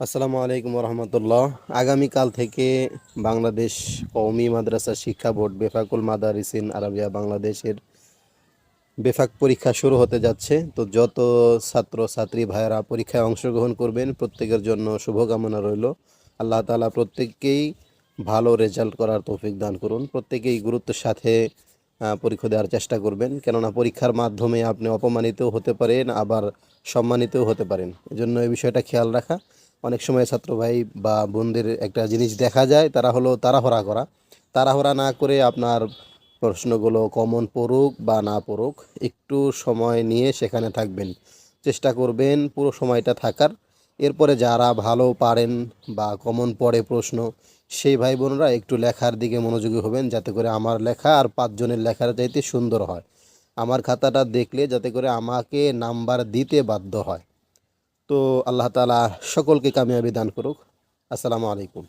আসসালামু আলাইকুম রহমতুল্লাহ আগামীকাল থেকে বাংলাদেশ কওমি মাদ্রাসা শিক্ষা বোর্ড বেফাকুল মাদারিসিন আরবিয়া বাংলাদেশের বেফাক পরীক্ষা শুরু হতে যাচ্ছে। তো যত ছাত্র, ছাত্রী, ভাইয়েরা পরীক্ষায় অংশগ্রহণ করবেন, প্রত্যেকের জন্য শুভকামনা রইল। আল্লাহ তালা প্রত্যেককেই ভালো রেজাল্ট করার তৌফিক দান করুন। প্রত্যেকেই গুরুত্বের সাথে পরীক্ষা দেওয়ার চেষ্টা করবেন। কেননা পরীক্ষার মাধ্যমে আপনি অপমানিতও হতে পারেন, আবার সম্মানিতও হতে পারেন। এজন্য এই বিষয়টা খেয়াল রাখা। অনেক সময় ছাত্র ভাই বা বোনদের একটা জিনিস দেখা যায়, তারা হলো তাড়াহড়া করা। তাড়াহড়া না করে আপনার প্রশ্নগুলো কমন পড়ুক বা না পড়ুক, একটু সময় নিয়ে সেখানে থাকবেন। চেষ্টা করবেন পুরো সময়টা থাকার। এরপরে যারা ভালো পারেন বা কমন পড়ে প্রশ্ন, সেই ভাই বোনরা একটু লেখার দিকে মনোযোগী হবেন, যাতে করে আমার লেখা আর পাঁচজনের লেখার চাইতে সুন্দর হয়। আমার খাতাটা দেখলে যাতে করে আমাকে নাম্বার দিতে বাধ্য হয়। তো আল্লাহ তালা সকলকে কামিয়াবি দান করুক। আসসালামু আলাইকুম।